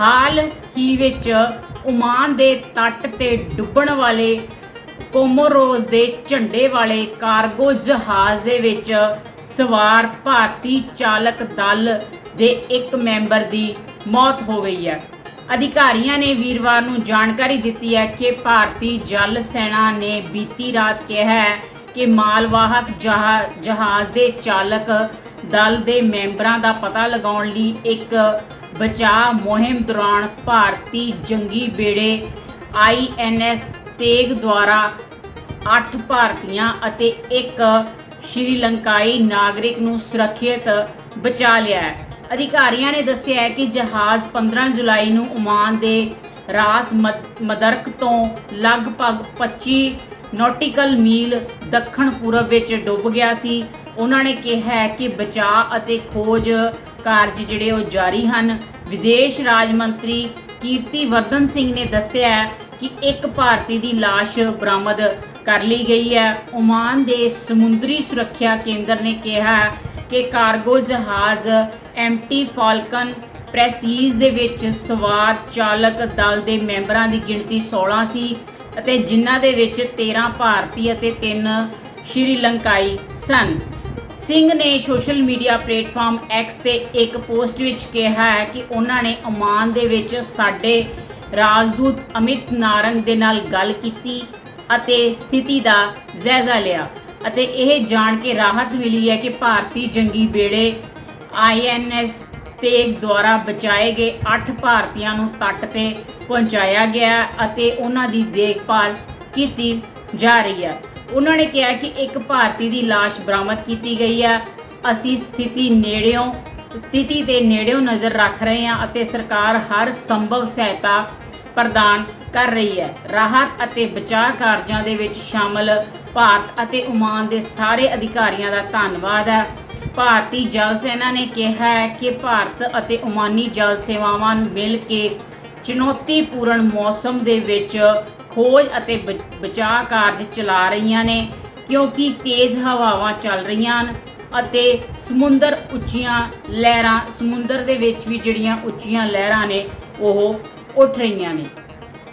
ਹਾਲ ਹੀ ਵਿੱਚ ਓਮਾਨ ਦੇ ਤੱਟ ਤੇ ਡੁੱਬਣ ਵਾਲੇ ਕੋਮੋਰੋਸ ਦੇ ਝੰਡੇ ਵਾਲੇ ਕਾਰਗੋ ਜਹਾਜ਼ ਦੇ ਵਿੱਚ ਸਵਾਰ ਭਾਰਤੀ ਚਾਲਕ ਦਲ ਦੇ ਇੱਕ ਮੈਂਬਰ ਦੀ ਮੌਤ ਹੋ ਗਈ ਹੈ। ਅਧਿਕਾਰੀਆਂ ਨੇ ਵੀਰਵਾਰ ਨੂੰ ਜਾਣਕਾਰੀ ਦਿੱਤੀ ਹੈ ਕਿ ਭਾਰਤੀ ਜਲ ਸੈਨਾ ਨੇ ਬੀਤੀ ਰਾਤ ਕਿਹਾ ਹੈ ਕਿ ਮਾਲਵਾਹਕ ਜਹਾ- ਜਹਾਜ਼ ਦੇ ਚਾਲਕ ਦਲ ਦੇ ਮੈਂਬਰਾਂ ਦਾ ਪਤਾ ਲਗਾਉਣ ਲਈ ਇੱਕ ਬਚਾਅ ਮੁਹਿੰਮ ਦੌਰਾਨ ਭਾਰਤੀ ਜੰਗੀ ਬੇੜੇ ਆਈਐਨਐਸ ਤੇਗ ਦੁਆਰਾ 8 ਭਾਰਤੀਆਂ ਅਤੇ ਇੱਕ ਸ਼੍ਰੀਲੰਕਾਈ ਨਾਗਰਿਕ ਨੂੰ ਸੁਰੱਖਿਅਤ ਬਚਾ ਲਿਆ ਹੈ। ਅਧਿਕਾਰੀਆਂ ਨੇ ਦੱਸਿਆ ਹੈ ਕਿ ਜਹਾਜ਼ 15 ਜੁਲਾਈ ਨੂੰ ਓਮਾਨ ਦੇ ਰਾਸ ਮਦ- ਮਦਰਕ ਤੋਂ ਲਗਭਗ 25 ਨੌਟੀਕਲ ਮੀਲ ਦੱਖਣ ਪੂਰਬ ਵਿੱਚ ਡੁੱਬ ਗਿਆ ਸੀ। ਉਹਨਾਂ ਨੇ ਕਿਹਾ ਕਿ ਬਚਾਅ ਅਤੇ ਖੋਜ ਕਾਰਜ ਜਿਹੜੇ ਉਹ ਜਾਰੀ ਹਨ। ਵਿਦੇਸ਼ ਰਾਜ ਮੰਤਰੀ ਕੀਰਤੀ ਵਰਧਨ ਸਿੰਘ ਨੇ ਦੱਸਿਆ ਕਿ ਇੱਕ ਭਾਰਤੀ ਦੀ ਲਾਸ਼ ਬਰਾਮਦ ਕਰ ਲਈ ਗਈ ਹੈ। ਓਮਾਨ ਦੇ ਸਮੁੰਦਰੀ ਸੁਰੱਖਿਆ ਕੇਂਦਰ ਨੇ ਕਿਹਾ ਕਿ ਕਾਰਗੋ ਜਹਾਜ਼ ਐਮਟੀ ਫਾਲਕਨ ਪ੍ਰੈਸੀਜ਼ ਦੇ ਵਿੱਚ ਸਵਾਰ ਚਾਲਕ ਦਲ ਦੇ ਮੈਂਬਰਾਂ ਦੀ ਗਿਣਤੀ 16 ਸੀ ਅਤੇ ਜਿਨ੍ਹਾਂ ਦੇ ਵਿੱਚ 13 ਭਾਰਤੀ ਅਤੇ 3 ਸ਼੍ਰੀਲੰਕਾਈ ਸਨ। ਸਿੰਘ ਨੇ ਸੋਸ਼ਲ ਮੀਡੀਆ ਪਲੇਟਫਾਰਮ ਐਕਸ ਤੇ ਇੱਕ ਪੋਸਟ ਵਿੱਚ ਕਿਹਾ ਹੈ ਕਿ ਉਹਨਾਂ ਨੇ ਓਮਾਨ ਦੇ ਵਿੱਚ ਸਾਡੇ ਰਾਜਦੂਤ ਅਮਿਤ ਨਾਰੰਗ ਦੇ ਨਾਲ ਗੱਲ ਕੀਤੀ ਅਤੇ ਸਥਿਤੀ ਦਾ ਜਾਇਜ਼ਾ ਲਿਆ ਅਤੇ ਇਹ ਜਾਣ ਕੇ ਰਾਹਤ ਮਿਲੀ ਹੈ ਕਿ ਭਾਰਤੀ ਜੰਗੀ ਬੇੜੇ ਆਈਐਨਐਸ ਤੇਗ ਦੁਆਰਾ ਬਚਾਏ ਗਏ 8 ਭਾਰਤੀਆਂ ਨੂੰ ਤੱਟ ਤੇ ਪਹੁੰਚਾਇਆ ਗਿਆ ਅਤੇ ਉਹਨਾਂ ਦੀ ਦੇਖਭਾਲ ਕੀਤੀ ਜਾ ਰਹੀ ਹੈ। ਉਹਨਾਂ ਨੇ ਕਿਹਾ ਕਿ ਇੱਕ ਭਾਰਤੀ ਦੀ ਲਾਸ਼ ਬਰਾਮਦ ਕੀਤੀ ਗਈ ਹੈ। ਅਸੀਂ ਸਥਿਤੀ ਨੇੜਿਓਂ, ਸਥਿਤੀ ਦੇ ਨੇੜਿਓਂ ਨਜ਼ਰ ਰੱਖ ਰਹੇ ਹਾਂ ਅਤੇ ਸਰਕਾਰ ਹਰ ਸੰਭਵ ਸਹਾਇਤਾ ਪ੍ਰਦਾਨ ਕਰ ਰਹੀ ਹੈ। ਰਾਹਤ ਅਤੇ ਬਚਾਅ ਕਾਰਜਾਂ ਦੇ ਵਿੱਚ ਸ਼ਾਮਲ ਭਾਰਤ ਅਤੇ ਓਮਾਨ ਦੇ ਸਾਰੇ ਅਧਿਕਾਰੀਆਂ ਦਾ ਧੰਨਵਾਦ ਹੈ। ਭਾਰਤੀ ਜਲ ਸੈਨਾ ਨੇ ਕਿਹਾ ਹੈ ਕਿ ਭਾਰਤ ਅਤੇ ਓਮਾਨੀ ਜਲ ਸੇਵਾਵਾਂ ਮਿਲ ਕੇ ਚੁਣੌਤੀਪੂਰਨ ਮੌਸਮ ਦੇ ਵਿੱਚ ਖੋਜ ਅਤੇ ਬ- ਬਚਾਅ ਕਾਰਜ ਚਲਾ ਰਹੀਆਂ ਨੇ, ਕਿਉਂਕਿ ਤੇਜ਼ ਹਵਾਵਾਂ ਚੱਲ ਰਹੀਆਂ ਹਨ ਅਤੇ ਸਮੁੰਦਰ ਉੱਚੀਆਂ ਲਹਿਰਾਂ, ਸਮੁੰਦਰ ਦੇ ਵਿੱਚ ਵੀ ਜਿਹੜੀਆਂ ਉੱਚੀਆਂ ਲਹਿਰਾਂ ਨੇ, ਉਹ ਉੱਠ ਰਹੀਆਂ ਨੇ।